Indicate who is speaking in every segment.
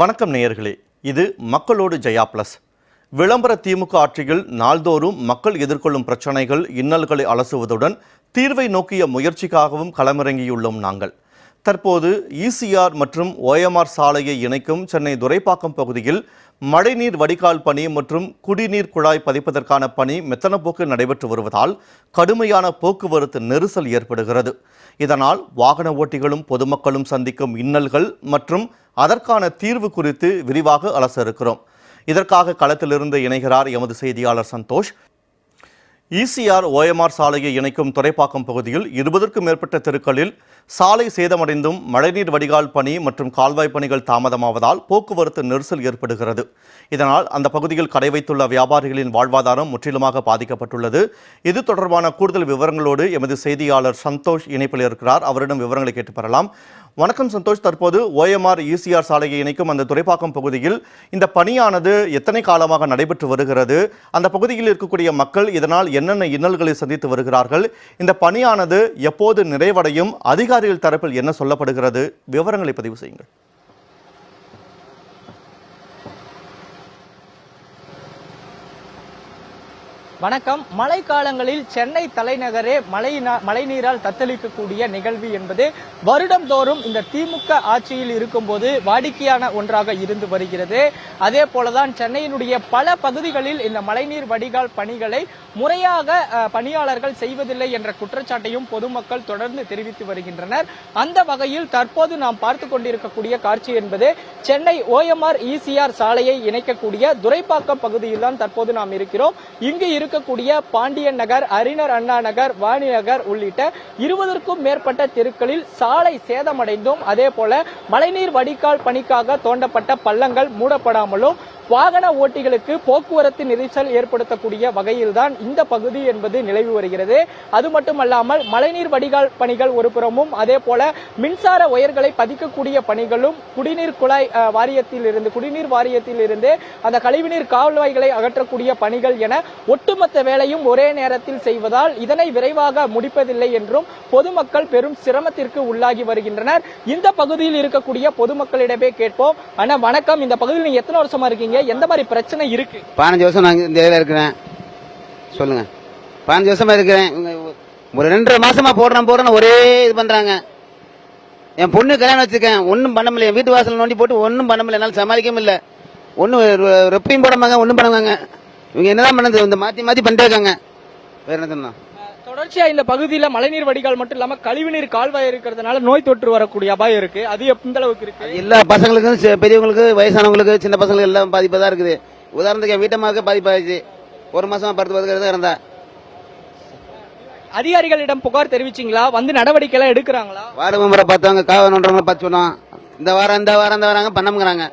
Speaker 1: வணக்கம் நேயர்களே. இது மக்களோடு ஜெயா பிளஸ். விளம்பர திமுக ஆட்சியில் நாள்தோறும் மக்கள் எதிர்கொள்ளும் பிரச்சனைகள் இன்னல்களை அலசுவதுடன் தீர்வை நோக்கிய முயற்சிக்காகவும் களமிறங்கியுள்ளோம் நாங்கள். தற்போது இசிஆர் மற்றும் ஓஎம்ஆர் சாலையை இணைக்கும் சென்னை துரைப்பாக்கம் பகுதியில் மழைநீர் வடிகால் பணி மற்றும் குடிநீர் குழாய் பதிப்பதற்கான பணி மெத்தனப்போக்கு நடைபெற்று வருவதால் கடுமையான போக்குவரத்து நெரிசல் ஏற்படுகிறது. இதனால் வாகன ஓட்டிகளும் பொதுமக்களும் சந்திக்கும் இன்னல்கள் மற்றும் அதற்கான தீர்வு குறித்து விரிவாக அலச இருக்கிறோம் இதற்காக களத்திலிருந்து இணைகிறார் எமது செய்தியாளர் சந்தோஷ். இசிஆர் ஓஎம்ஆர் சாலையை இணைக்கும் துறைப்பாக்கம் பகுதியில் இருபதற்கும் மேற்பட்ட தெருக்களில் சாலை சேதமடைந்தும் மழைநீர் வடிகால் பணி மற்றும் கால்வாய் பணிகள் தாமதமாவதால் போக்குவரத்து நெரிசல் ஏற்படுகிறது. இதனால் அந்த பகுதியில் கடை வைத்துள்ள வியாபாரிகளின் வாழ்வாதாரம் முற்றிலுமாக பாதிக்கப்பட்டுள்ளது. இது தொடர்பான கூடுதல் விவரங்களோடு எமது செய்தியாளர் சந்தோஷ் இணைப்பில் இருக்கிறார். அவரிடம் விவரங்களை கேட்டு பெறலாம். வணக்கம் சந்தோஷ். தற்போது ஓஎம்ஆர் இசிஆர் சாலையை இணைக்கும் அந்த துறைப்பாக்கம் பகுதியில் இந்த பணியானது எத்தனை காலமாக நடைபெற்று வருகிறது? அந்த பகுதியில் இருக்கக்கூடிய மக்கள் இதனால் என்னென்ன இன்னல்களை சந்தித்து வருகிறார்கள்? இந்த பணியானது எப்போது நிறைவடையும்? அதிகாரிகள் தரப்பில் என்ன சொல்லப்படுகிறது? விவரங்களை பதிவு செய்யுங்கள்.
Speaker 2: வணக்கம். மழை காலங்களில் சென்னை தலைநகரே மழை மழைநீரால் தத்தளிக்கக்கூடிய நிகழ்வு என்பது வருடந்தோறும் இந்த திமுக ஆட்சியில் இருக்கும்போது வாடிக்கையான ஒன்றாக இருந்து வருகிறது. அதே போலதான் சென்னையினுடைய பல பகுதிகளில் இந்த மழைநீர் வடிகால் பணிகளை முறையாக பணியாளர்கள் செய்வதில்லை என்ற குற்றச்சாட்டையும் பொதுமக்கள் தொடர்ந்து தெரிவித்து வருகின்றனர். அந்த வகையில் தற்போது நாம் பார்த்து கொண்டிருக்கக்கூடிய காட்சி என்பது சென்னை ஓஎம்ஆர் இசிஆர் சாலையை இணைக்கக்கூடிய துரைப்பாக்கம் பகுதியில் தான் தற்போது நாம் இருக்கிறோம். இங்கு இருக்கக்கூடிய பாண்டியன் நகர் அறிஞர் அண்ணா நகர் வாணி நகர் உள்ளிட்ட இருபதற்கும் மேற்பட்ட தெருக்களில் சாலை சேதமடைந்தும் அதே போல மழைநீர் வடிகால் பணிக்காக தோண்டப்பட்ட பள்ளங்கள் மூடப்படாமலும் வாகன ஓட்டிகளுக்கு போக்குவரத்து நெரிசல் ஏற்படுத்தக்கூடிய வகையில்தான் இந்த பகுதி என்பது நிலவி வருகிறது. அது மட்டுமல்லாமல் மழைநீர் வடிகால் பணிகள் ஒரு புறமும் அதே போல மின்சார ஒயர்களை பதிக்கக்கூடிய பணிகளும் குடிநீர் குழாய் வாரியத்தில் இருந்து குடிநீர் வாரியத்தில் இருந்து அந்த கழிவுநீர் கால்வாய்களை அகற்றக்கூடிய பணிகள் என ஒட்டுமொத்த வேலையும் ஒரே நேரத்தில் செய்வதால் இதனை விரைவாக முடிப்பதில்லை என்றும் பொதுமக்கள் பெரும் சிரமத்திற்கு உள்ளாகி வருகின்றனர். இந்த பகுதியில் இருக்கக்கூடிய பொதுமக்களிடமே கேட்போம். ஆனால் வணக்கம். இந்த பகுதியில் நீங்க எத்தனை வருஷமா இருக்கீங்க? எந்த மாதிரி பிரச்சனை இருக்கு?
Speaker 3: பதினஞ்சு வருஷம் நாங்கள் இந்த இதில் இருக்கிறேன். சொல்லுங்க. பதினஞ்சு வருஷமா இருக்கிறேன். இவங்க ஒரு ரெண்டரை மாசமா போடுறேன் போடுறேன்னு ஒரே இது பண்றாங்க. என் பொண்ணு கல்யாணம் வச்சிருக்கேன். ஒன்றும் பண்ண முடியல. என் வீட்டு வாசல் நோண்டி போட்டு ஒன்றும் பண்ண முடியல. என்னால் சமாளிக்க முடியல. ஒன்றும் ரெப்பையும் போட மாங்க ஒன்றும் பண்ணுவாங்க இவங்க என்னதான் பண்ணது? இந்த மாற்றி மாற்றி பண்ணிட்டே இருக்காங்க. வேற என்ன சொன்னா?
Speaker 2: தொடர்ச்சியா இந்த பகுதியில மழைநீர் வடிகால் மட்டும் இல்லாம கழிவுநீர் கால்வாய் இருக்கிறதுனால நோய் தொற்று வரக்கூடிய அபாயம் இருக்கு. அது எந்த அளவுக்கு இருக்கு?
Speaker 3: எல்லா பசங்களுக்கும் சி- பெரியவங்களுக்கு வயசானவங்களுக்கு சின்ன பசங்களுக்கு எல்லாம் பாதிப்பாக தான் இருக்குது. உதாரணத்துக்கு என் வீட்டம்மாவுக்கு பாதிப்பாச்சு ஒரு மாசமா படுத்து படுக்கிறது இருந்தா.
Speaker 2: அதிகாரிகளிடம் புகார் தெரிவிச்சீங்களா? வந்து நடவடிக்கை எல்லாம் எடுக்கிறாங்களா?
Speaker 3: வார்டு மெம்பரை பார்த்தவங்க காவல் ஒன்றரை பார்த்து சொன்னோம். இந்த வாரம் இந்த வாரம் இந்த வராங்க பண்ணமுங்கிறாங்க.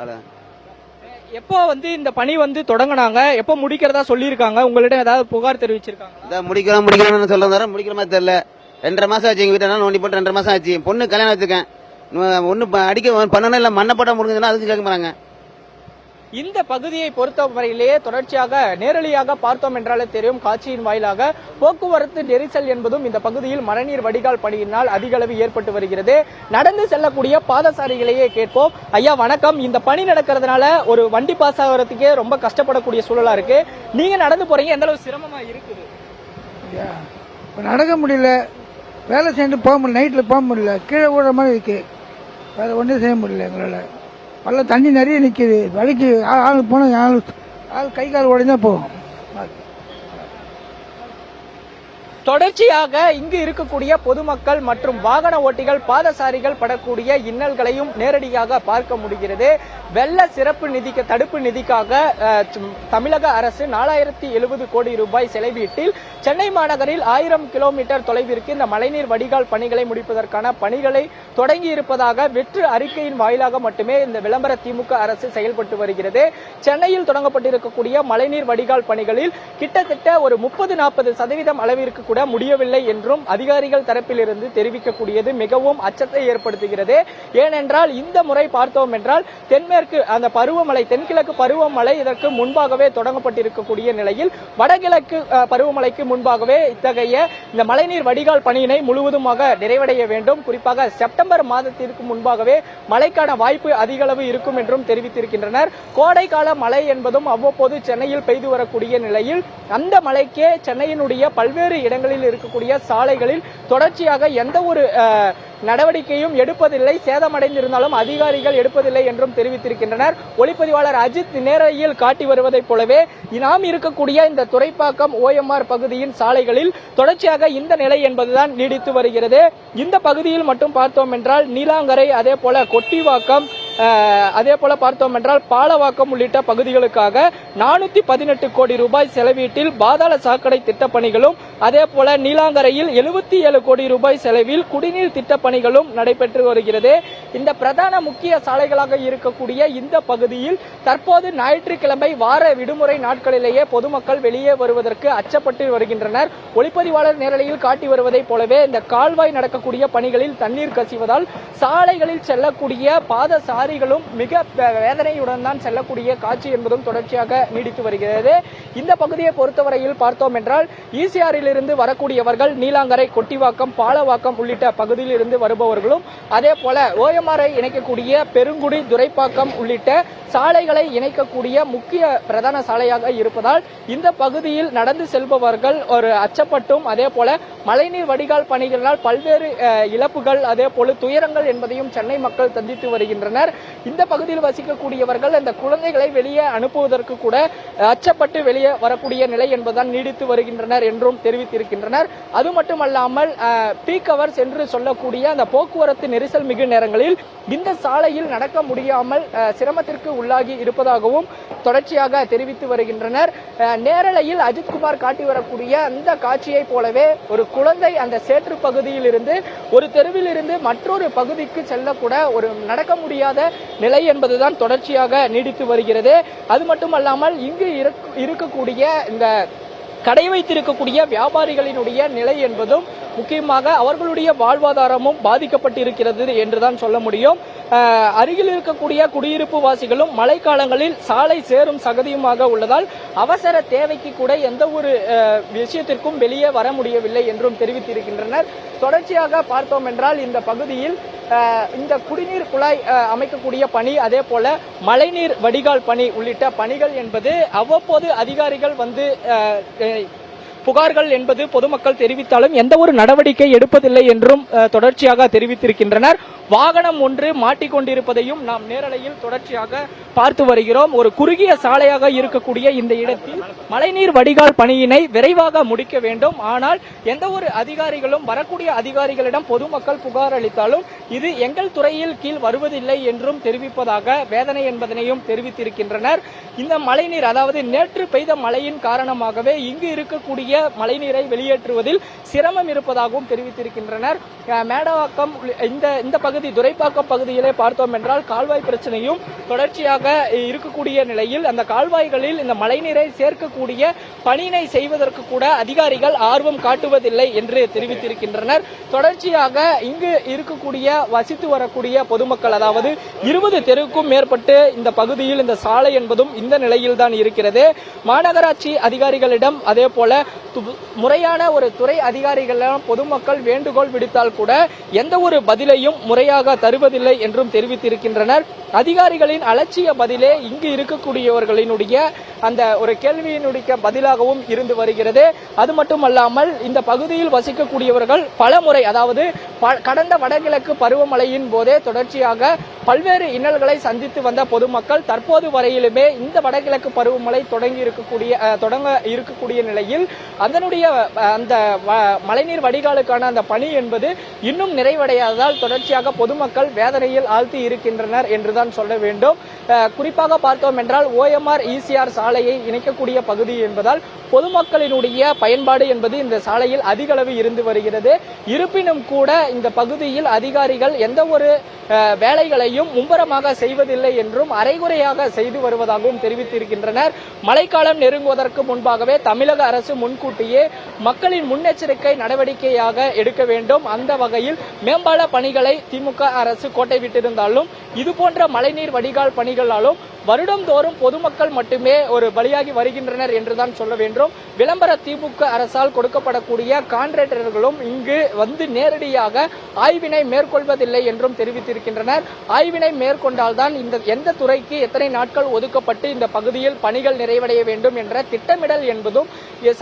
Speaker 3: அவ்வளோ
Speaker 2: எப்போ வந்து இந்த பணி வந்து தொடங்கினாங்க? எப்போ முடிக்கிறதா சொல்லியிருக்காங்க? உங்களிடம் ஏதாவது புகார் தெரிவிச்சிருக்காங்க
Speaker 3: இதான் முடிக்கிறோம் முடிக்கிறோம்னு சொல்ல தர முடிக்கிற மாதிரி தெரியல. ரெண்டரை மாசம் ஆச்சு எங்க வீட்டை நோண்டி போட்டு ரெண்டரை மாசம் ஆச்சு. பொண்ணு கல்யாணம் வச்சிருக்கேன். ஒன்று அடிக்க பண்ணணும் இல்லை மண்ணை போட்டா முடிஞ்சதுன்னா அதுக்கு கேட்க போறாங்க.
Speaker 2: இந்த பகுதியை பொறுத்தவரையிலேயே தொடர்ச்சியாக நேரடியாக பார்த்தோம் என்றாலே தெரியும். காட்சியின் வாயிலாக போக்குவரத்து நெரிசல் என்பதும் இந்த பகுதியில் மழைநீர் வடிகால் பணியினால் அதிக அளவு ஏற்பட்டு வருகிறது. நடந்து செல்லக்கூடிய பாதசாரிகளையே கேட்போம். ஐயா வணக்கம். இந்த பணி நடக்கிறதுனால ஒரு வண்டி பாஸ் ஆகிறதுக்கே ரொம்ப கஷ்டப்படக்கூடிய சூழலா இருக்கு. நீங்க நடந்து போறீங்க. எந்த அளவு சிரமமா இருக்குது?
Speaker 4: ஐயா, நடக்க முடியல. வேலை செஞ்சு போக முடியல. நைட்டில் போக முடியல. கீழே விடுற மாதிரி இருக்கு. வேற ஒன்றும் செய்ய முடியல எங்களால். பல்ல தண்ணி நிறைய நிற்கிது வழிக்கு ஆள் ஆள் போனால் ஆள் ஆள் கை கால் உடஞ்சா போகும்.
Speaker 2: தொடர்ச்சியாக இங்கு இருக்கக்கூடிய பொதுமக்கள் மற்றும் வாகன ஓட்டிகள் பாதசாரிகள் படக்கூடிய இன்னல்களையும் நேரடியாக பார்க்க முடிகிறது. வெள்ள சிறப்பு நிதிக்கு தடுப்பு நிதிக்காக தமிழக அரசு நாலாயிரத்தி எழுபது கோடி ரூபாய் செலவீட்டில் சென்னை மாநகரில் ஆயிரம் கிலோமீட்டர் தொலைவிற்கு இந்த மழைநீர் வடிகால் பணிகளை முடிப்பதற்கான பணிகளை தொடங்கி இருப்பதாக வெற்று அறிக்கையின் வாயிலாக மட்டுமே இந்த விளம்பர திமுக அரசு செயல்பட்டு வருகிறது. சென்னையில் தொடங்கப்பட்டிருக்கக்கூடிய மழைநீர் வடிகால் பணிகளில் கிட்டத்தட்ட ஒரு முப்பது நாற்பது சதவீதம் அளவிற்கு கூட முடியவில்லை என்றும் அதிகாரிகள் தரப்பிலிருந்து தெரிவிக்கக்கூடியது மிகவும் அச்சத்தை ஏற்படுத்துகிறது. ஏனென்றால் இந்த முறை பார்த்தோம் என்றால் தென்மேற்கு அந்த பருவமழை தென்கிழக்கு பருவமழை இதற்கு முன்பாகவே தொடங்கப்பட்டிருக்கக்கூடிய நிலையில் வடகிழக்கு பருவமழைக்கு முன்பாகவே இத்தகைய இந்த மழைநீர் வடிகால் பணியினை முழுவதுமாக நிறைவடைய வேண்டும். குறிப்பாக செப்டம்பர் மாதத்திற்கு முன்பாகவே மழைக்கான வாய்ப்பு அதிக அளவு இருக்கும் என்றும் தெரிவித்திருக்கின்றனர். கோடைக்கால மழை என்பதும் அவ்வப்போது சென்னையில் பெய்து வரக்கூடிய நிலையில் அந்த மழைக்கே சென்னையினுடைய பல்வேறு இடங்கள் நகரங்களில் இருக்கக்கூடிய சாலைகளில் தொடர்ச்சியாக எந்த ஒரு நடவடிக்கையும் எடுப்பதில்லை சேதமடைந்திருந்தாலும் அதிகாரிகள் எடுப்பதில்லை என்றும் தெரிவித்திருக்கின்றனர். ஒளிப்பதிவாளர் அஜித் நேரையில் காட்டி வருவதைப் போலவே நாம் இருக்கக்கூடிய இந்த துறைப்பாக்கம் ஓஎம்ஆர் பகுதியின் சாலைகளில் தொடர்ச்சியாக இந்த நிலை என்பதுதான் நீடித்து வருகிறது. இந்த பகுதியில் மட்டும் பார்த்தோம் என்றால் நீலாங்கரை அதே போல கொட்டிவாக்கம் அதே போல பார்த்தோம் என்றால் பாலவாக்கம் உள்ளிட்ட பகுதிகளுக்காக நானூத்தி பதினெட்டு கோடி ரூபாய் செலவீட்டில் பாதாள சாக்கடை திட்டப்பணிகளும் அதே போல நீலாங்கரையில் எழுபத்தி ஏழு கோடி ரூபாய் செலவில் குடிநீர் திட்ட பணிகளும் நடைபெற்று வருகிறது. இந்த பிரதான முக்கிய சாலைகளாக இருக்கக்கூடிய இந்த பகுதியில் தற்போது ஞாயிற்றுக்கிழமை வார விடுமுறை நாட்களிலேயே பொதுமக்கள் வெளியே வருவதற்கு அச்சப்பட்டு வருகின்றனர். ஒளிப்பதிவாளர் நேரலையில் காட்டி வருவதைப் போலவே இந்த கால்வாய் நடக்கக்கூடிய பணிகளில் தண்ணீர் கசிவதால் சாலைகளில் செல்லக்கூடிய பாதசாரிகளும் மிக வேதனையுடன் தான் செல்லக்கூடிய காட்சி என்பதும் தொடர்ச்சியாக நீடித்து வருகிறது. இந்த பகுதியை பொறுத்தவரையில் பார்த்தோம் என்றால் ஈசிஆரிலிருந்து வரக்கூடியவர்கள் நீலாங்கரை கொட்டிவாக்கம் பாலவாக்கம் உள்ளிட்ட பகுதியில் இருந்து வருபவர்களும் அதே போல ஓஎம்ஆரை இணைக்கக்கூடிய பெருங்குடி துரைப்பாக்கம் உள்ளிட்ட சாலைகளை இணைக்கக்கூடிய முக்கிய பிரதான சாலையாக இருப்பதால் இந்த பகுதியில் நடந்து செல்பவர்கள் ஒரு அச்சப்பட்டும் அதே போல மழைநீர் வடிகால் பணிகளால் பல்வேறு இழப்புகள் அதே போல துயரங்கள் என்பதையும் சென்னை மக்கள் சந்தித்து வருகின்றனர். இந்த பகுதியில் வசிக்கக்கூடியவர்கள் அந்த குழந்தைகளை வெளியே அனுப்புவதற்கு கூட அச்சப்பட்டு வெளியே வரக்கூடிய நிலை என்பதுதான் நீடித்து வருகின்றனர் என்றும் தெரிவித்திருக்கின்றனர். அது மட்டுமல்லாமல் பீக் அவர்ஸ் என்று சொல்லக்கூடிய அந்த போக்குவரத்து நெரிசல் மிகு நேரங்களில் இந்த சாலையில் நடக்க முடியாமல் சிரமத்திற்கு உள்ளாகி இருப்பதாகவும் தொடர்ச்சியாக தெரிவித்து வருகின்றனர். நேரலையில் அஜித்குமார் காட்டி வரக்கூடிய அந்த காட்சியை போலவே ஒரு குழந்தை அந்த சேற்று பகுதியில் இருந்து ஒரு தெருவில் இருந்து மற்றொரு பகுதிக்கு செல்லக்கூட ஒரு நடக்க முடியாத நிலை என்பதுதான் தொடர்ச்சியாக நீடித்து வருகிறது. அது மட்டுமல்லாமல் இங்கு இருக்கக்கூடிய இந்த கடை வைத்திருக்கக்கூடிய வியாபாரிகளினுடைய நிலை என்பதும் முக்கியமாக அவர்களுடைய வாழ்வாதாரமும் பாதிக்கப்பட்டிருக்கிறது என்றுதான் சொல்ல முடியும். அருகில் இருக்கக்கூடிய குடியிருப்பு வாசிகளும் மழைக்காலங்களில் சாலை சேரும் சகதியுமாக உள்ளதால் அவசர தேவைக்கு கூட எந்த ஒரு விஷயத்திற்கும் வெளியே வர முடியவில்லை என்றும் தெரிவித்திருக்கின்றனர். தொடர்ச்சியாக பார்த்தோம் என்றால் இந்த பகுதியில் இந்த குடிநீர் குழாய் அமைக்கக்கூடிய பணி அதே போல மழைநீர் வடிகால் பணி உள்ளிட்ட பணிகள் என்பது அவ்வப்போது அதிகாரிகள் வந்து புகார்கள் என்பது பொதுமக்கள் தெரிவித்தாலும் எந்த ஒரு நடவடிக்கை எடுப்பதில்லை என்றும் தொடர்ச்சியாக தெரிவித்திருக்கின்றனர். வாகனம் ஒன்று மாட்டிக்கொண்டிருப்பதையும் நாம் நேரலையில் தொடர்ச்சியாக பார்த்து வருகிறோம். ஒரு குறுகிய சாலையாக இருக்கக்கூடிய இந்த இடத்தில் மழைநீர் வடிகால் பணியினை விரைவாக முடிக்க வேண்டும். ஆனால் எந்த ஒரு அதிகாரிகளும் வரக்கூடிய அதிகாரிகளிடம் பொதுமக்கள் புகார் அளித்தாலும் இது எங்கள் துறையில் கீழ் வருவதில்லை என்றும் தெரிவிப்பதாக வேதனை என்பதனையும் தெரிவித்திருக்கின்றனர். இந்த மழைநீர் அதாவது நேற்று பெய்த மழையின் காரணமாகவே இங்கு இருக்கக்கூடிய மழைநீரை வெளியேற்றுவதில் சிரமம் இருப்பதாகவும் தெரிவித்திருக்கின்றனர். மேடவாக்கம் இந்த இந்த பகுதி துரைப்பாக்கம் பகுதியிலே பார்த்தோம் என்றால் கால்வாய் பிரச்சனையும் தொடர்ச்சியாக இருக்கக்கூடிய நிலையில் அந்த கால்வாய்களில் இந்த மழைநீரை சேர்க்கக்கூடிய பணியினை செய்வதற்கு கூட அதிகாரிகள் ஆர்வம் காட்டுவதில்லை என்று தெரிவித்திருக்கின்றனர். தொடர்ச்சியாக இங்கு இருக்கக்கூடிய வசித்து வரக்கூடிய பொதுமக்கள் அதாவது இருபது தெருவுக்கும் மேற்பட்டு இந்த பகுதியில் இந்த சாலை என்பதும் இந்த நிலையில் தான் இருக்கிறது. மாநகராட்சி அதிகாரிகளிடம் அதே போல முறையான ஒரு துறை அதிகாரிகளிடம் பொதுமக்கள் வேண்டுகோள் விடுத்தால் கூட எந்த ஒரு பதிலையும் முறையாக தருவதில்லை என்றும் தெரிவித்திருக்கின்றனர். அதிகாரிகளின் அலட்சிய பதிலே இங்கு இருக்கக்கூடியவர்களினுடைய அந்த ஒரு கேள்வியினுடைய பதிலாகவும் இருந்து வருகிறது. அது மட்டுமல்லாமல் இந்த பகுதியில் வசிக்கக்கூடியவர்கள் பல முறை அதாவது ப- கடந்த வடகிழக்கு பருவமழையின் போதே தொடர்ச்சியாக பல்வேறு இன்னல்களை சந்தித்து வந்த பொதுமக்கள் தற்போது வரையிலுமே இந்த வடகிழக்கு பருவமழை தொடங்கி இருக்கக்கூடிய தொடங்க இருக்கக்கூடிய நிலையில் அதனுடைய அந்த மழைநீர் வடிகாலுக்கான அந்த பணி என்பது இன்னும் நிறைவடையாததால் தொடர்ச்சியாக பொதுமக்கள் வேதனையில் ஆழ்த்தி இருக்கின்றனர் என்றுதான் சொல்ல வேண்டும். குறிப்பாக பார்த்தோம் என்றால் ஓஎம்ஆர் இசிஆர் சாலையை இணைக்கக்கூடிய பகுதி என்பதால் பொதுமக்களினுடைய பயன்பாடு என்பது இந்த சாலையில் அதிக அளவு இருந்து வருகிறது. இருப்பினும் கூட இந்த பகுதியில் அதிகாரிகள் எந்த ஒரு வேலைகளையும் பணிகளையும் மும்பரமாக செய்வதில்லை என்றும் அரைகுறையாக செய்து வருவதாகவும் தெரிவித்திருக்கின்றனர். மழைக்காலம் நெருங்குவதற்கு முன்பாகவே தமிழக அரசு முன்கூட்டியே மக்களின் முன்னெச்சரிக்கை நடவடிக்கையாக எடுக்க வேண்டும். அந்த வகையில் மேம்பால பணிகளை திமுக அரசு கோட்டை விட்டிருந்தாலும் இதுபோன்ற மழைநீர் வடிகால் பணிகளாலும் வருடந்தோறும் பொதுமக்கள் மட்டுமே ஒரு பலியாகி வருகின்றனர் என்றுதான் சொல்ல வேண்டும். விளம்பர திமுக அரசால் கொடுக்கப்படக்கூடிய கான்ட்ராக்டர்களும் இங்கு வந்து நேரடியாக ஆய்வினை மேற்கொள்வதில்லை என்றும் தெரிவித்திருக்கின்றனர். ஆய்வினை மேற்கொண்டால்தான் இந்த எந்த துறைக்கு எத்தனை நாட்கள் ஒதுக்கப்பட்டு இந்த பகுதியில் பணிகள் நிறைவடைய வேண்டும் என்ற திட்டமிடல் என்பதும்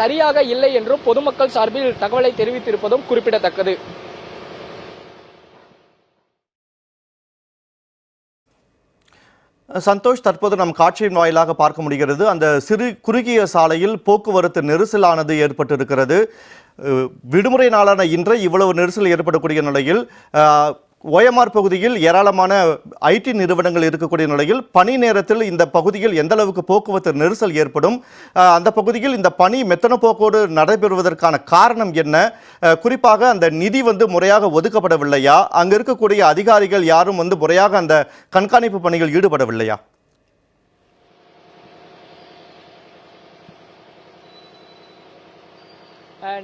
Speaker 2: சரியாக இல்லை என்றும் பொதுமக்கள் சார்பில் தகவலை தெரிவித்திருப்பதும் குறிப்பிடத்தக்கது.
Speaker 1: சந்தோஷ் தற்போது நம் காட்சியின் வாயிலாக பார்க்க முடிகிறது. அந்த சிறு குறுகிய சாலையில் போக்குவரத்து நெரிசலானது ஏற்பட்டிருக்கிறது. விடுமுறை நாளான இன்று இவ்வளவு நெரிசல் ஏற்படக்கூடிய நிலையில் ஓஎம்ஆர் பகுதியில் ஏராளமான ஐடி நிறுவனங்கள் இருக்கக்கூடிய நிலையில் பணி நேரத்தில் இந்த பகுதியில் எந்த அளவுக்கு போக்குவரத்து நெரிசல் ஏற்படும்? அந்த பகுதியில் இந்த பணி மெத்தன போக்கோடு நடைபெறுவதற்கான காரணம் என்ன? குறிப்பாக அந்த நிதி வந்து முறையாக ஒதுக்கப்படவில்லையா? அங்கே இருக்கக்கூடிய அதிகாரிகள் யாரும் வந்து முறையாக அந்த கண்காணிப்பு பணிகள் ஈடுபடவில்லையா?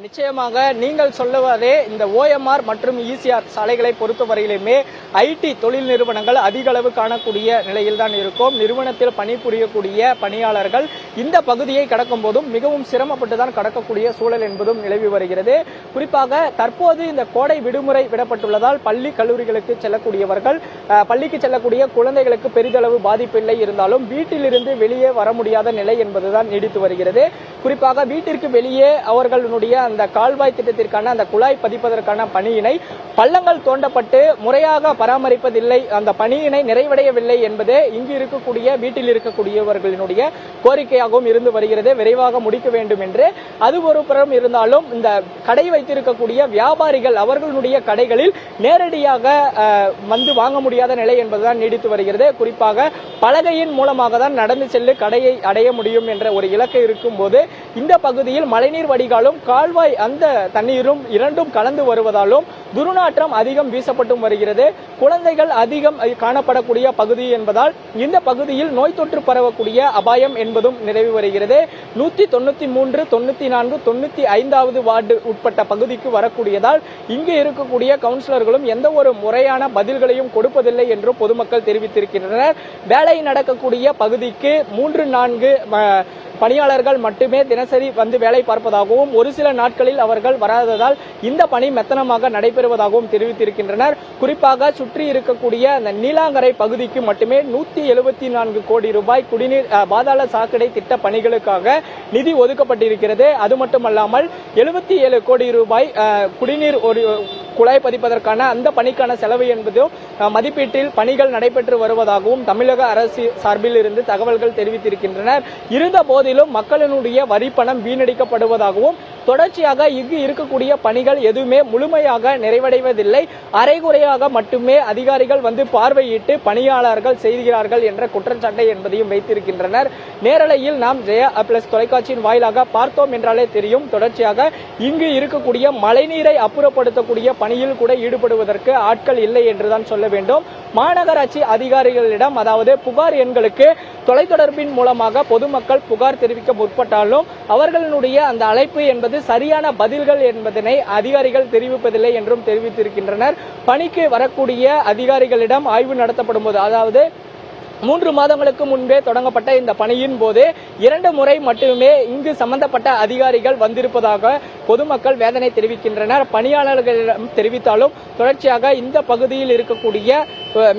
Speaker 2: நிச்சயமாக நீங்கள் சொல்லுவதே இந்த ஓஎம்ஆர் மற்றும் இசிஆர் சாலைகளை பொறுத்தவரையிலுமே ஐடி தொழில் நிறுவனங்கள் அதிக அளவு காணக்கூடிய நிலையில் தான் இருக்கும். நிறுவனத்தில் பணிபுரியக்கூடிய பணியாளர்கள் இந்த பகுதியை கடக்கும் போதும் மிகவும் சிரமப்பட்டு தான் கடக்கக்கூடிய சூழல் என்பதும் நிலவி வருகிறது. குறிப்பாக தற்போது இந்த கோடை விடுமுறை விடப்பட்டுள்ளதால் பள்ளி கல்லூரிகளுக்கு செல்லக்கூடியவர்கள் பள்ளிக்கு செல்லக்கூடிய குழந்தைகளுக்கு பெரிதளவு பாதிப்பில்லை இருந்தாலும் வீட்டிலிருந்து வெளியே வர முடியாத நிலை என்பதுதான் நீடித்து வருகிறது. குறிப்பாக வீட்டிற்கு வெளியே அவர்களுடைய அந்த கால்வாய் திட்டத்திற்கான அந்த குழாய் பதிப்பதற்கான பணியினை பள்ளங்கள் தோண்டப்பட்டு முறையாக பராமரிப்பதில்லை. அந்த பணியினை நிறைவடையவில்லை என்பதே இங்கு இருக்கக்கூடிய வீட்டில் இருக்கக்கூடியவர்களினுடைய கோரிக்கையாகவும் இருந்து வருகிறது. விரைவாக முடிக்க வேண்டும் என்று. அது ஒரு புறம் இருந்தாலும் இந்த கடை வைத்திருக்கக்கூடிய வியாபாரிகள் அவர்களுடைய கடைகளில் நேரடியாக வந்து வாங்க முடியாத நிலை என்பதுதான் நீடித்து வருகிறது. குறிப்பாக பலகையின் மூலமாக தான் நடந்து செல்லு கடையை அடைய முடியும் என்ற ஒரு இலக்கு இருக்கும்போது இந்த பகுதியில் மழைநீர் வடிகாலும் கால்வாய் அந்த தண்ணீரும் இரண்டும் கலந்து வருவதாலும் துர்நாற்றம் அதிகம் வீசப்பட்டும் வருகிறது. குழந்தைகள் அதிகம் காணப்படக்கூடிய பகுதி என்பதால் இந்த பகுதியில் நோய் தொற்று பரவக்கூடிய அபாயம் என்பதும் நிறைவு வருகிறது. நூத்தி தொண்ணூத்தி மூன்று தொண்ணூத்தி நான்கு தொண்ணூத்தி ஐந்தாவது வார்டு உட்பட்ட பகுதிக்கு வரக்கூடியதால் இங்கு இருக்கக்கூடிய கவுன்சிலர்களும் எந்த ஒரு முறையான பதில்களையும் கொடுப்பதில்லை என்று பொதுமக்கள் தெரிவித்திருக்கின்றனர். வேலை நடக்கக்கூடிய பகுதிக்கு மூன்று நான்கு பணியாளர்கள் மட்டுமே தினசரி வந்து வேலை பார்ப்பதாகவும் ஒரு சில நாட்களில் அவர்கள் வராததால் இந்த பணி மெத்தனமாக நடைபெறுவதாகவும் தெரிவித்திருக்கின்றனர். குறிப்பாக சுற்றி இருக்கக்கூடிய அந்த நீலாங்கரை பகுதிக்கு மட்டுமே நூத்தி எழுபத்தி நான்கு கோடி ரூபாய் குடிநீர் பாதாள சாக்கடை திட்ட பணிகளுக்காக நிதி ஒதுக்கப்பட்டிருக்கிறது. அது மட்டுமல்லாமல் எழுபத்தி ஏழு கோடி ரூபாய் அஹ், குடிநீர் ஒரு குழாய் பதிப்பதற்கான அந்த பணிக்கான செலவு என்பதும் மதிப்பீட்டில் பணிகள் நடைபெற்று வருவதாகவும் தமிழக அரசு சார்பில் இருந்து தகவல்கள் தெரிவித்திருக்கின்றனர். இருந்த போது போதிலும் மக்களினுடைய வரி பணம் வீணடிக்கப்படுவதாகவும் தொடர்ச்சியாக இங்கு இருக்கக்கூடிய பணிகள் எதுவுமே முழுமையாக நிறைவடைவதில்லை. அரைகுறையாக மட்டுமே அதிகாரிகள் வந்து பார்வையிட்டு பணியாளர்கள் செய்கிறார்கள் என்ற குற்றச்சாட்டை என்பதையும் வைத்திருக்கின்றனர். நேரலையில் நாம் ஜெயா பிளஸ் தொலைக்காட்சியின் வாயிலாக பார்த்தோம் என்றாலே தெரியும். தொடர்ச்சியாக இங்கு இருக்கக்கூடிய மழைநீரை அப்புறப்படுத்தக்கூடிய பணியில் கூட ஈடுபடுவதற்கு ஆட்கள் இல்லை என்றுதான் சொல்ல வேண்டும். மாநகராட்சி அதிகாரிகளிடம் அதாவது புகார் எண்களுக்கு தொலைத்தொடர்பின் மூலமாக பொதுமக்கள் புகார் தெரிவிக்க முற்பட்டாலும் அவர்களுடைய அந்த அழைப்பு என்பது சரியான பதில்கள் என்பதனை அதிகாரிகள் தெரிவிப்பதில்லை என்றும் தெரிவித்திருக்கின்றனர். பணிக்கு வரக்கூடிய அதிகாரிகளிடம் ஆய்வு நடத்தப்படும் போது அதாவது மூன்று மாதங்களுக்கு முன்பே தொடங்கப்பட்ட இந்த பணியின் போது இரண்டு முறை மட்டுமே இங்கு சம்பந்தப்பட்ட அதிகாரிகள் வந்திருப்பதாக பொதுமக்கள் வேதனை தெரிவிக்கின்றனர். பணியாளர்களிடம் தெரிவித்தாலும் தொடர்ச்சியாக இந்த பகுதியில் இருக்கக்கூடிய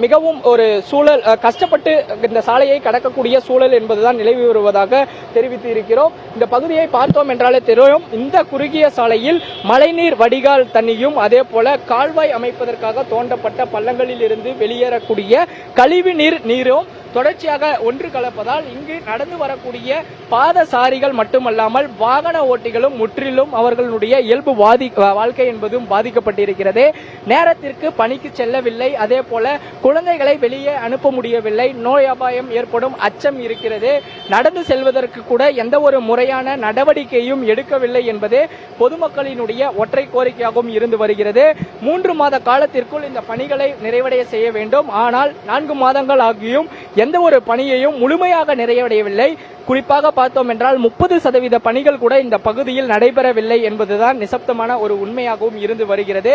Speaker 2: மிகவும் ஒரு சூழல் கஷ்டப்பட்டு இந்த சாலையை கடக்கக்கூடிய சூழல் என்பதுதான் நிலவி வருவதாக தெரிவித்து இருக்கிறோம் இந்த பகுதியை பார்த்தோம் என்றாலே தெரியும் இந்த குறுகிய சாலையில் மழைநீர் வடிகால் தண்ணியும் அதே போல கால்வாய் அமைப்பதற்காக தோண்டப்பட்ட பள்ளங்களில் இருந்து வெளியேறக்கூடிய கழிவு நீர் நீரும் தொடர்ச்சியாக ஒன்று கலப்பதால் இங்கு நடந்து வரக்கூடிய பாதசாரிகள் மட்டுமல்லாமல் வாகன ஓட்டிகளும் முற்றிலும் அவர்களுடைய இயல்பு வாதி வாழ்க்கை என்பதும் பாதிக்கப்பட்டிருக்கிறது. நேரத்திற்கு பணிக்கு செல்லவில்லை. அதே போல குழந்தைகளை வெளியே அனுப்ப முடியவில்லை. நோய் அபாயம் ஏற்படும் அச்சம் இருக்கிறது. நடந்து செல்வதற்கு கூட எந்த ஒரு முறையான நடவடிக்கையும் எடுக்கவில்லை என்பது பொதுமக்களினுடைய ஒற்றை கோரிக்கையாகவும் இருந்து வருகிறது. மூன்று மாத காலத்திற்குள் இந்த பணிகளை நிறைவடைய செய்ய வேண்டும். ஆனால் நான்கு மாதங்கள் ஆகியும் எந்த ஒரு பணியையும் முழுமையாக நிறைவடையவில்லை. குறிப்பாக பார்த்தோம் என்றால் முப்பது சதவீத பணிகள் கூட இந்த பகுதியில் நடைபெறவில்லை என்பதுதான் நிசப்தமான ஒரு உண்மையாகவும் இருந்து வருகிறது.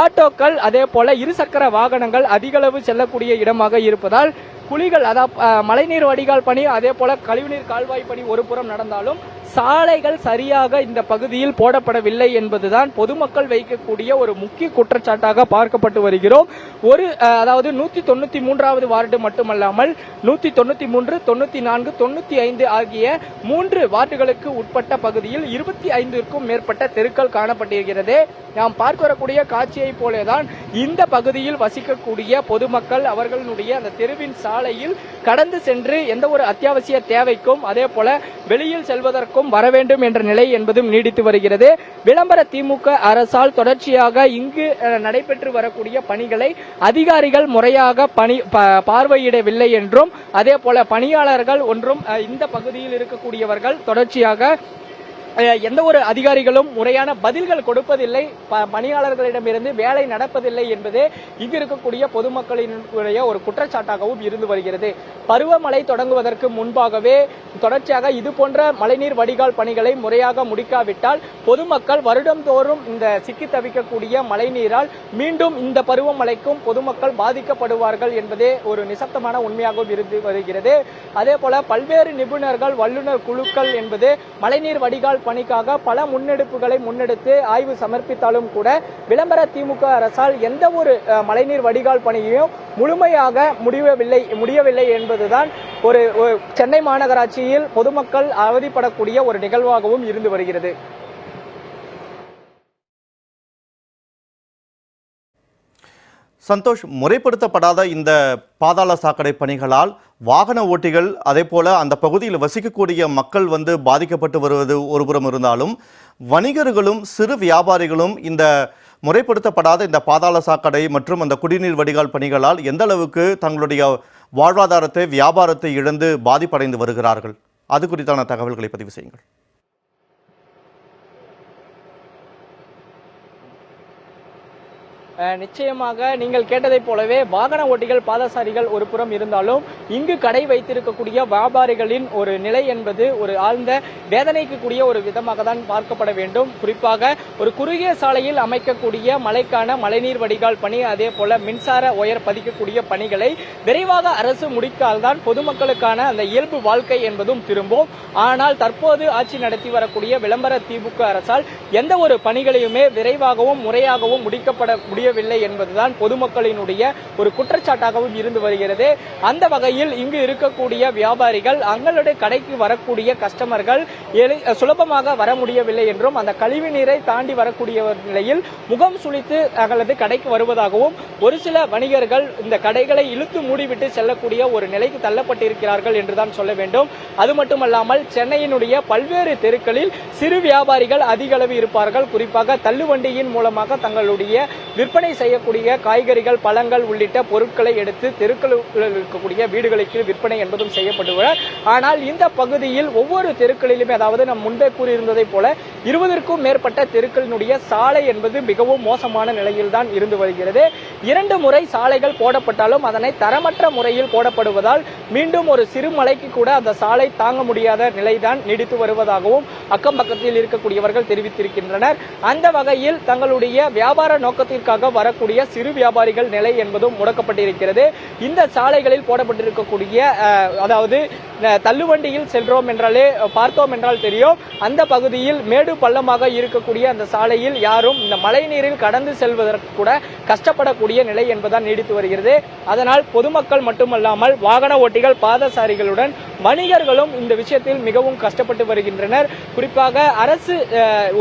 Speaker 2: ஆட்டோக்கள் அதே போல இருசக்கர வாகனங்கள் அதிகளவு செல்லக்கூடிய இடமாக இருப்பதால் குழிகள் அதாவது மழைநீர் வடிகால் பணி அதே போல கழிவுநீர் கால்வாய் பணி ஒரு புறம் நடந்தாலும் சாலைகள் சரியாக இந்த பகுதியில் போடப்படவில்லை என்பதுதான் பொதுமக்கள் வைக்கக்கூடிய ஒரு முக்கிய குற்றச்சாட்டாக பார்க்கப்பட்டு வருகிறோம். ஒரு அதாவது நூத்தி தொண்ணூத்தி மூன்றாவது வார்டு மட்டுமல்லாமல் நூத்தி தொண்ணூத்தி மூன்று தொண்ணூத்தி நான்கு தொண்ணூத்தி ஐந்து ஆகிய மூன்று வார்டுகளுக்கு உட்பட்ட பகுதியில் இருபத்தி ஐந்திற்கும் மேற்பட்ட தெருக்கள் காணப்பட்டிருக்கிறது. நாம் பார்க்க வரக்கூடிய காட்சியை போலேதான் இந்த பகுதியில் வசிக்கக்கூடிய பொதுமக்கள் அவர்களுடைய அந்த தெருவின் சாலையில் கடந்து சென்று எந்த ஒரு அத்தியாவசிய தேவைக்கும் அதே போல வெளியில் செல்வதற்கும் வர வேண்டும் என்ற நிலை என்பதும் நீடித்து வருகிறது. விளம்பர திமுக அரசால் தொடர்ச்சியாக இங்கு நடைபெற்று வரக்கூடிய பணிகளை அதிகாரிகள் முறையாக பணி பார்வையிடவில்லை என்றும் அதே போல பணியாளர்கள் ஒன்றும் இந்த பகுதியில் இருக்கக்கூடியவர்கள் தொடர்ச்சியாக எந்த ஒரு அதிகாரிகளும் முறையான பதில்கள் கொடுப்பதில்லை. ப- பணியாளர்களிடமிருந்து வேலை நடப்பதில்லை என்பதே இங்கு இருக்கக்கூடிய பொதுமக்களினுடைய ஒரு குற்றச்சாட்டாகவும் இருந்து வருகிறது. பருவமழை தொடங்குவதற்கு முன்பாகவே தொடர்ச்சியாக இது போன்ற மழைநீர் வடிகால் பணிகளை முறையாக முடிக்காவிட்டால் பொதுமக்கள் வருடந்தோறும் இந்த சிக்கி தவிக்கக்கூடிய மழைநீரால் மீண்டும் இந்த பருவமழைக்கும் பொதுமக்கள் பாதிக்கப்படுவார்கள் என்பதே ஒரு நிசப்தமான உண்மையாகவும் இருந்து வருகிறது. அதே போல பல்வேறு நிபுணர்கள் வல்லுநர் குழுக்கள் என்பது மழைநீர் வடிகால் பணிக்காக பல முன்னெடுப்புகளை முன்னெடுத்து ஆய்வு சமர்ப்பித்தாலும் கூட விளம்பர திமுக அரசால் எந்த ஒரு அஹ், மழைநீர் வடிகால் பணியையும் முழுமையாக முடியவில்லை முடியவில்லை என்பதுதான் ஒரு ஒரு சென்னை மாநகராட்சியில் பொதுமக்கள் அவதிப்படக்கூடிய ஒரு நிகழ்வாகவும் இருந்து வருகிறது.
Speaker 1: சந்தோஷ் முறைப்படுத்தப்படாத இந்த பாதாள சாக்கடை பணிகளால் வாகன ஓட்டிகள் அதே போல அந்த பகுதியில் வசிக்கக்கூடிய மக்கள் வந்து பாதிக்கப்பட்டு வருவது ஒருபுறம் இருந்தாலும் வணிகர்களும் சிறு வியாபாரிகளும் இந்த முறைப்படுத்தப்படாத இந்த பாதாள சாக்கடை மற்றும் அந்த குடிநீர் வடிகால் பணிகளால் எந்த அளவுக்கு தங்களுடைய வாழ்வாதாரத்தை வியாபாரத்தை இழந்து பாதிப்படைந்து வருகிறார்கள்? அது குறித்தான தகவல்களை பதிவு செய்யுங்கள்.
Speaker 2: நிச்சயமாக நீங்கள் கேட்டதைப் போலவே வாகன ஓட்டிகள் பாதசாரிகள் ஒரு புறம் இருந்தாலும் இங்கு கடை வைத்திருக்கக்கூடிய வியாபாரிகளின் ஒரு நிலை என்பது ஒரு ஆழ்ந்த வேதனைக்கு கூடிய ஒரு விதமாக தான் பார்க்கப்பட வேண்டும். குறிப்பாக ஒரு குறுகிய சாலையில் அமைக்கக்கூடிய மழைக்கான மழைநீர் வடிகால் பணி அதே போல மின்சார ஒயர் பதிக்கக்கூடிய பணிகளை விரைவாக அரசு முடித்தால்தான் பொதுமக்களுக்கான அந்த இயல்பு வாழ்க்கை என்பதும் திரும்பும். ஆனால் தற்போது ஆட்சி நடத்தி வரக்கூடிய விளம்பர திமுக அரசால் எந்த ஒரு பணிகளையுமே விரைவாகவும் முறையாகவும் முடிக்கப்பட முடியவில்லை என்பதுதான் பொதுமக்களினுடைய ஒரு குற்றச்சாட்டாகவும் இருந்து வருகிறது. அந்த வகையில் இங்கு இருக்கக்கூடிய வியாபாரிகள் தங்களுடைய கடைக்கு வரக்கூடிய கஸ்டமர்கள் சுலபமாக வர முடியவில்லை என்றும் அந்த கழிவு நீரை தாண்டி வரக்கூடிய நிலையில் முகம் சுழித்து தங்களது கடைக்கு வருவதாகவும் ஒரு சில வணிகர்கள் இந்த கடைகளை இழுத்து மூடிவிட்டு செல்லக்கூடிய ஒரு நிலைக்கு தள்ளப்பட்டிருக்கிறார்கள் என்றுதான் சொல்ல வேண்டும். அது மட்டுமல்லாமல் சென்னையினுடைய பல்வேறு தெருக்களில் சிறு வியாபாரிகள் அதிக அளவு இருப்பார்கள். குறிப்பாக தள்ளுவண்டியின் மூலமாக தங்களுடைய விற்பனை செய்யக்கூடிய காய்கறிகள் பழங்கள் உள்ளிட்ட பொருட்களை எடுத்து தெருக்களில் இருக்கக்கூடிய வீடுகளுக்கு விற்பனை என்பதும் செய்யப்படுவர் ஆனால் இந்த பகுதியில் ஒவ்வொரு தெருக்களிலுமே அதாவது நம் முன்பே கூறியிருந்ததைப் போல இருபதற்கும் மேற்பட்ட தெருக்களினுடைய சாலை என்பது மிகவும் மோசமான நிலையில் தான் இருந்து வருகிறது. இரண்டு முறை சாலைகள் போடப்பட்டாலும் அதனை தரமற்ற முறையில் போடப்படுவதால் மீண்டும் ஒரு சிறு மலைக்கு கூட அந்த சாலை தாங்க முடியாத நிலைதான் நீடித்து வருவதாகவும் அக்கம் பக்கத்தில் இருக்கக்கூடியவர்கள் தெரிவித்திருக்கின்றனர். அந்த வகையில் தங்களுடைய வியாபார நோக்கத்திற்காக வரக்கூடிய சிறு வியாபாரிகள் நிலை என்பதும் முடக்கப்பட்டிருக்கிறது. இந்த சாலைகளில் போடப்பட்டிருக்கக்கூடிய அதாவது தள்ளுவண்டியில் செல்றோம் என்றாலே பார்த்தோம் என்றால் தெரியும். அந்த பகுதியில் மேடு பள்ளமாக இருக்கக்கூடிய அந்த சாலையில் யாரும் இந்த மழை நீரில் கடந்து செல்வதற்கு கூட கஷ்டப்படக்கூடிய நிலை என்பதுதான் நீடித்து வருகிறது. அதனால் பொதுமக்கள் மட்டுமல்லாமல் வாகன ஓட்டிகள் பாதசாரிகளுடன் வணிகர்களும் இந்த விஷயத்தில் மிகவும் கஷ்டப்பட்டு வருகின்றனர். குறிப்பாக அரசு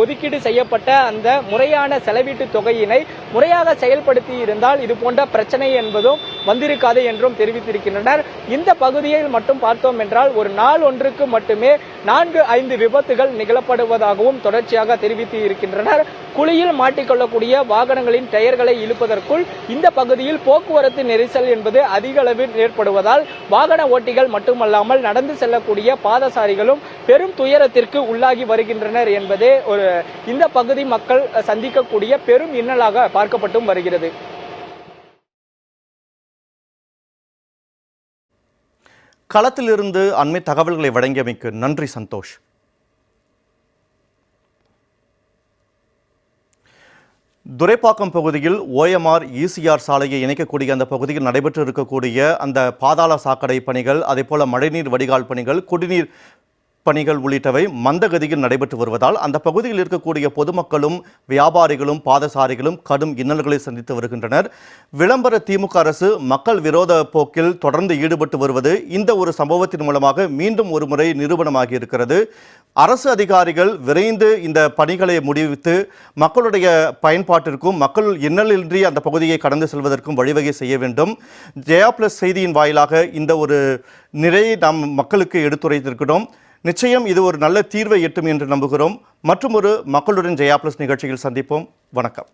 Speaker 2: ஒதுக்கீடு செய்யப்பட்ட அந்த முறையான செலவீட்டு தொகையினை முறையாக செயல்படுத்தி இருந்தால் இது போன்ற பிரச்சனை என்பதும் வந்திருக்காது என்றும் தெரிவித்திருக்கின்றனர். இந்த பகுதியில் மட்டும் பார்த்தோம் என்றால் ஒரு நாள் ஒன்றுக்கு மட்டுமே நான்கு ஐந்து விபத்துகள் நிகழப்படுவதாகவும் தொடர்ச்சியாக தெரிவித்து இருக்கின்றனர் குழியில் மாட்டிக்கொள்ளக்கூடிய வாகனங்களின் டயர்களை இழுப்பதற்குள் இந்த பகுதியில் போக்குவரத்து நெரிசல் என்பது அதிக அளவில் ஏற்படுவதால் வாகன ஓட்டிகள் மட்டுமல்லாமல் நடந்து செல்லக்கூடிய பாதசாரிகளும் பெரும் துயரத்திற்கு உள்ளாகி வருகின்றனர் என்பதே ஒரு இந்த பகுதி மக்கள் சந்திக்கக்கூடிய பெரும் இன்னலாக பார்க்கப்பட்டும் வருகிறது.
Speaker 1: களத்திலிருந்து அண்மை தகவல்களை வழங்கியமைக்கு நன்றி சந்தோஷ். துரைப்பாக்கம் பகுதியில் ஓஎம்ஆர் இசிஆர் சாலையை இணைக்கக்கூடிய அந்த பகுதியில் நடைபெற்று இருக்கக்கூடிய அந்த பாதாள சாக்கடை பணிகள் அதேபோல மழைநீர் வடிகால் பணிகள் குடிநீர் பணிகள் உள்ளிட்டவை மந்தகதியில் நடைபெற்று வருவதால் அந்த பகுதியில் இருக்கக்கூடிய பொதுமக்களும் வியாபாரிகளும் பாதசாரிகளும் கடும் இன்னல்களை சந்தித்து வருகின்றனர். விளம்பர திமுக அரசு மக்கள் விரோத போக்கில் தொடர்ந்து ஈடுபட்டு வருவது இந்த ஒரு சம்பவத்தின் மூலமாக மீண்டும் ஒரு முறை நிரூபணமாகி இருக்கிறது. அரசு அதிகாரிகள் விரைந்து இந்த பணிகளை முடிவித்து மக்களுடைய பயன்பாட்டிற்கும் மக்கள் இன்னலின்றி அந்த பகுதியை கடந்து செல்வதற்கும் வழிவகை செய்ய வேண்டும். ஜெயா பிளஸ் செய்தியின் வாயிலாக இந்த ஒரு நிறையை நாம் மக்களுக்கு எடுத்துரைத்திருக்கிறோம். நிச்சயம் இது ஒரு நல்ல தீர்வை எட்டும் என்று நம்புகிறோம். மற்றும் ஒரு மக்களுடன் ஜெயா பிளஸ் நிகழ்ச்சியில் சந்திப்போம். வணக்கம்.